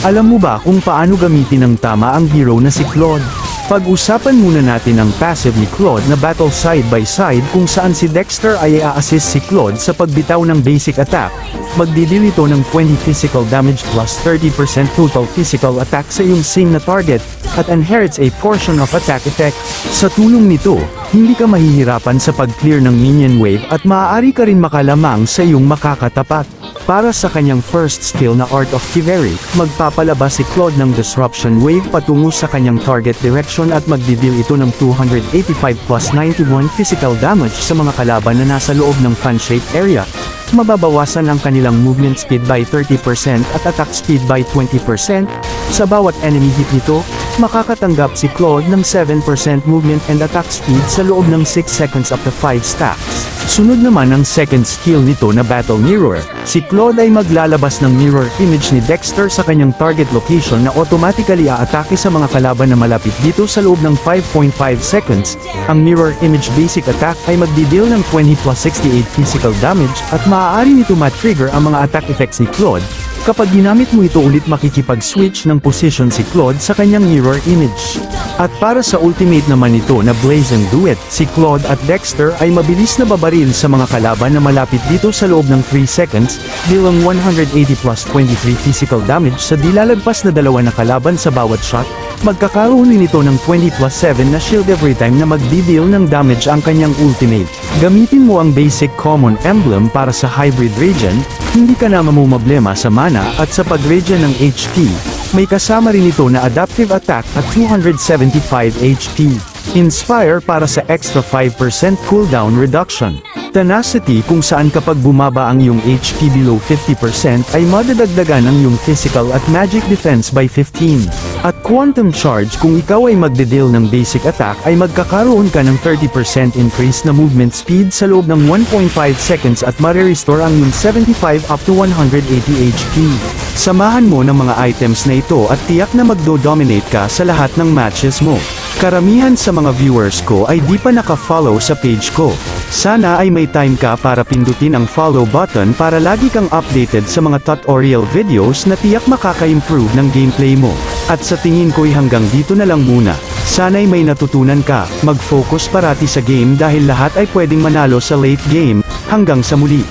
Alam mo ba kung paano gamitin ng tama ang hero na si Claude? Pag-usapan muna natin ang passive ni Claude na battle side by side kung saan si Dexter ay i-assist si Claude sa pagbitaw ng basic attack. Magdidil ito ng 20 physical damage plus 30% total physical attack sa iyong same na target, at inherits a portion of attack effect. Sa tulong nito, hindi ka mahihirapan sa pag-clear ng minion wave at maaari ka rin makalamang sa iyong makakatapat. Para sa kanyang first skill na Art of Kiveri, magpapalabas si Claude ng Disruption Wave patungo sa kanyang target direction at magdidil ito ng 285 plus 91 physical damage sa mga kalaban na nasa loob ng fan-shaped area. Mababawasan ang kanilang movement speed by 30% at attack speed by 20%. Sa bawat enemy hit nito, makakatanggap si Claude ng 7% movement and attack speed sa loob ng 6 seconds up to 5 stacks. Sunod naman ang second skill nito na Battle Mirror. Si Claude ay maglalabas ng mirror image ni Dexter sa kanyang target location na automatically aatake sa mga kalaban na malapit dito sa loob ng 5.5 seconds. Ang mirror image basic attack ay magdidil ng 20 plus 68 physical damage at maaari nito ma-trigger ang mga attack effects ni Claude. Kapag ginamit mo ito ulit makikipag-switch ng position si Claude sa kanyang mirror image. At para sa ultimate naman nito na Blazing Duet, si Claude at Dexter ay mabilis na babaril sa mga kalaban na malapit dito sa loob ng 3 seconds, bilang 180 plus 23 physical damage sa dilalagpas na dalawa na kalaban sa bawat shot, magkakaroon din ito ng 20 plus 7 na shield every time na magdi-deal ng damage ang kanyang ultimate. Gamitin mo ang basic common emblem para sa hybrid regen, hindi ka na mamumblema sa mana at sa pag-regen ng HP. May kasama rin ito na adaptive attack at 275 HP. Inspire para sa extra 5% cooldown reduction. Tenacity kung saan kapag bumaba ang iyong HP below 50% ay madadagdagan ang iyong physical at magic defense by 15. At Quantum Charge kung ikaw ay magdedeal ng basic attack ay magkakaroon ka ng 30% increase na movement speed sa loob ng 1.5 seconds at marirestore ang iyong 75 up to 180 HP. Samahan mo ng mga items na ito at tiyak na magdo-dominate ka sa lahat ng matches mo. Karamihan sa mga viewers ko ay di pa naka-follow sa page ko. Sana ay may time ka para pindutin ang follow button para lagi kang updated sa mga tutorial videos na tiyak makaka-improve ng gameplay mo. At sa tingin ko'y hanggang dito na lang muna. Sana'y may natutunan ka, mag-focus parati sa game dahil lahat ay pwedeng manalo sa late game. Hanggang sa muli.